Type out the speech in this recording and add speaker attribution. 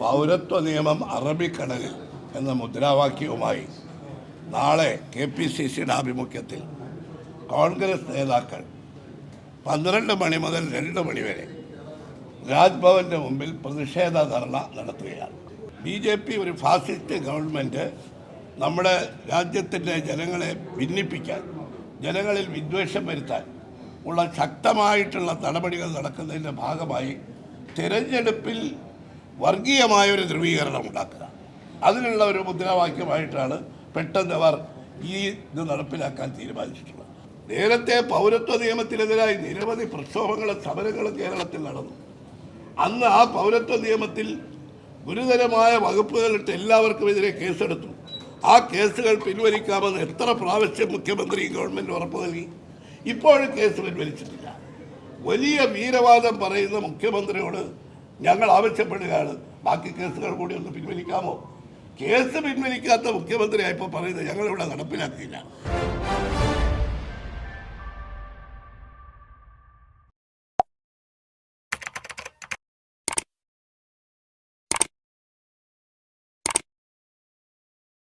Speaker 1: പൗരത്വ നിയമം അറബിക്കടലിൽ എന്ന മുദ്രാവാക്യവുമായി നാളെ കെ പി സി സിയുടെ ആഭിമുഖ്യത്തിൽ കോൺഗ്രസ് നേതാക്കൾ പന്ത്രണ്ട് മണി മുതൽ രണ്ട് മണി വരെ മുമ്പിൽ പ്രതിഷേധ ധർണ നടത്തുകയാണ്. ബി ജെ പി ഒരു ഫാസിസ്റ്റ് ഗവൺമെന്റ് നമ്മുടെ രാജ്യത്തിന്റെ ജനങ്ങളെ ഭിന്നിപ്പിക്കാൻ ജനങ്ങളിൽ വിദ്വേഷം വരുത്താൻ ഉള്ള ശക്തമായിട്ടുള്ള നടപടികൾ നടക്കുന്നതിന്റെ ഭാഗമായി തിരഞ്ഞെടുപ്പിൽ വർഗീയമായ ഒരു ധ്രുവീകരണം ഉണ്ടാക്കുക. അതിനുള്ള ഒരു മുദ്രാവാക്യമായിട്ടാണ് പെട്ടെന്ന് അവർ ഈ ഇത് നടപ്പിലാക്കാൻ തീരുമാനിച്ചിട്ടുള്ളത്. നേരത്തെ പൗരത്വ നിയമത്തിനെതിരായി നിരവധി പ്രക്ഷോഭങ്ങളും സമരങ്ങളും കേരളത്തിൽ നടന്നു. അന്ന് ആ പൗരത്വ നിയമത്തിൽ ഗുരുതരമായ വകുപ്പുകളിട്ട് എല്ലാവർക്കും എതിരെ കേസെടുത്തു. ആ കേസുകൾ പിൻവലിക്കാമെന്ന് എത്ര പ്രാവശ്യം മുഖ്യമന്ത്രി ഗവൺമെന്റ് ഉറപ്പ് നൽകി? ഇപ്പോഴും കേസ് പിൻവലിച്ചിട്ടില്ല. വലിയ വീരവാദം പറയുന്ന മുഖ്യമന്ത്രിയോട് ഞങ്ങൾ ആവശ്യപ്പെടുകയാണ്. ബാക്കി കേസുകൾ കൂടി ഒന്ന് പിൻവലിക്കാമോ? കേസ് പിൻവലിക്കാത്ത മുഖ്യമന്ത്രിയായപ്പോൾ പറയുന്നത് ഞങ്ങളിവിടെ നടപ്പിലാക്കിയില്ല.